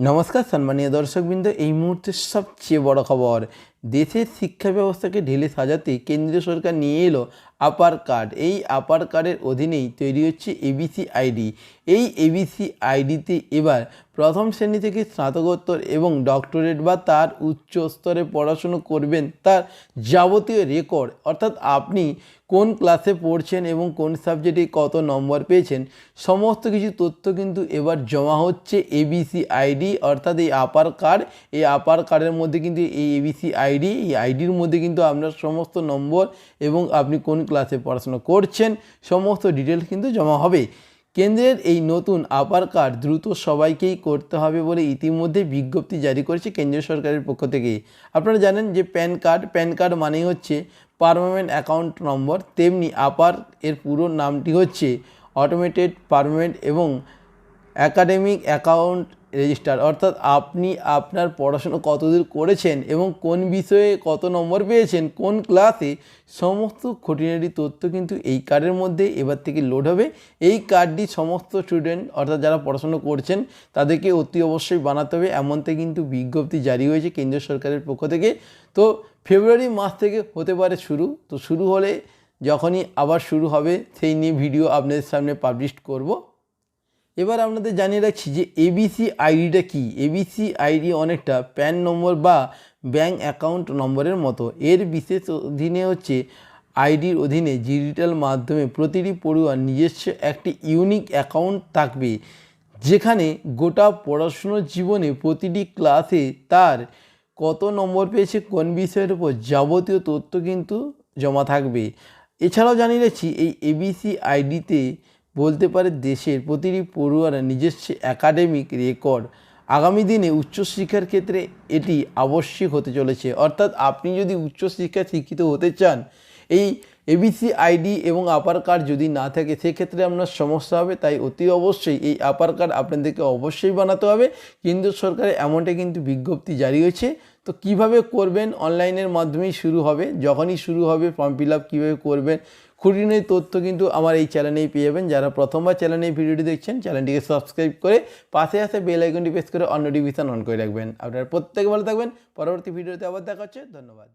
নমস্কার সম্মানীয় দর্শকবৃন্দ, এই মুহূর্তে সবচেয়ে বড় খবর, দেশের শিক্ষা ব্যবস্থাকে ঢেলে সাজাতে কেন্দ্রীয় সরকার নিয়ে এলো আপার কার্ড এই আপার কার্ডের অধীনেই তৈরি হচ্ছে এবিসি আইডি এই এবিসি আইডিতে এবার প্রথম শ্রেণি থেকে স্নাতকোত্তর এবং ডক্টরেট বা তার উচ্চ স্তরে পড়াশুনো করবেন তার যাবতীয় রেকর্ড অর্থাৎ আপনি কোন ক্লাসে পড়ছেন এবং কোন সাবজেক্টে কত নম্বর পেয়েছেন, সমস্ত কিছু তথ্য কিন্তু এবার জমা হচ্ছে এবিসি আইডি অর্থাৎ এই আপার কার্ড এই আপার কার্ডের মধ্যে কিন্তু এই এবিসি আইডি এই আইডির মধ্যে কিন্তু আপনার সমস্ত নম্বর এবং আপনি কোন ক্লাসে পড়াশোনা করছেন, সমস্ত ডিটেলস কিন্তু জমা হবে। কেন্দ্রের এই নতুন আপার কার্ড দ্রুত সবাইকেই করতে হবে বলে ইতিমধ্যে বিজ্ঞপ্তি জারি করেছে কেন্দ্রীয় সরকারের পক্ষ থেকে আপনারা জানেন যে প্যান কার্ড প্যান কার্ড মানেই হচ্ছে পারমানেন্ট অ্যাকাউন্ট নম্বর, তেমনি আপার এর পুরো নামটি হচ্ছে অটোমেটেড, পারমানেন্ট এবং অ্যাকাডেমিক অ্যাকাউন্ট রেজিস্টার অর্থাৎ আপনি আপনার পড়াশুনো কতদূর করেছেন এবং কোন বিষয়ে কত নম্বর পেয়েছেন, কোন ক্লাসে সমস্ত খুঁটিনাটি তথ্য কিন্তু এই কার্ডের মধ্যে এবার থেকে লোড হবে। এই কার্ডটি সমস্ত স্টুডেন্ট অর্থাৎ যারা পড়াশুনো করছেন, তাদেরকে অতি অবশ্যই বানাতে হবে। এমনতে কিন্তু বিজ্ঞপ্তি জারি হয়েছে কেন্দ্রীয় সরকারের পক্ষ থেকে। তো ফেব্রুয়ারি মাস থেকে হতে পারে শুরু। তো শুরু হলে যখনই আবার শুরু হবে, সেই নিয়ে ভিডিও আপনাদের সামনে পাবলিশ করব। এবার আপনাদের জানিয়ে রাখছি যে এবিসি আইডিটা কি? এবিসি আইডি অনেকটা প্যান নম্বর বা ব্যাঙ্ক অ্যাকাউন্ট নম্বরের মতো। এর বিশেষ অধীনে হচ্ছে আইডির অধীনে ডিজিটাল মাধ্যমে প্রতিটি পড়ুয়ার নিজস্ব একটি ইউনিক অ্যাকাউন্ট থাকবে, যেখানে গোটা পড়াশুনোর জীবনে প্রতিটি ক্লাসে তার কত নম্বর পেয়েছে কোন বিষয়ের উপর যাবতীয় তথ্য কিন্তু জমা থাকবে। এছাড়াও জানিয়ে রাখছি এই এবিসি আইডিতে বলতে পারে দেশের প্রতিটি পড়ুয়ারা নিজস্ব একাডেমিক রেকর্ড আগামী দিনে উচ্চশিক্ষার ক্ষেত্রে এটি আবশ্যিক হতে চলেছে। অর্থাৎ আপনি যদি উচ্চশিক্ষায় শিক্ষিত হতে চান, এই এবিসি আইডি এবং আপার কার্ড যদি না থাকে, সেক্ষেত্রে আপনার সমস্যা হবে। তাই অতি অবশ্যই এই আপার কার্ড আপনাদেরকে অবশ্যই বানাতে হবে। কেন্দ্র সরকারের এমনটা কিন্তু বিজ্ঞপ্তি জারি হয়েছে। তো কীভাবে করবেন? অনলাইনের মাধ্যমেই শুরু হবে। যখনই শুরু হবে ফর্ম ফিল আপ কীভাবে করবেন? খুঁটিনাটি তথ্য কিন্তু আমার এই চ্যানেলেই পেয়ে যাবেন। যারা প্রথমবার চ্যানেলে এই ভিডিওটি দেখছেন, চ্যানেলটিকে সাবস্ক্রাইব করে পাশে আসে বেল আইকনটি প্রেস করে অন নোটিফিকেশন অন করে রাখবেন। আপনারা প্রত্যেকে ভালো থাকবেন। পরবর্তী ভিডিওতে আবার দেখা হচ্ছে। ধন্যবাদ।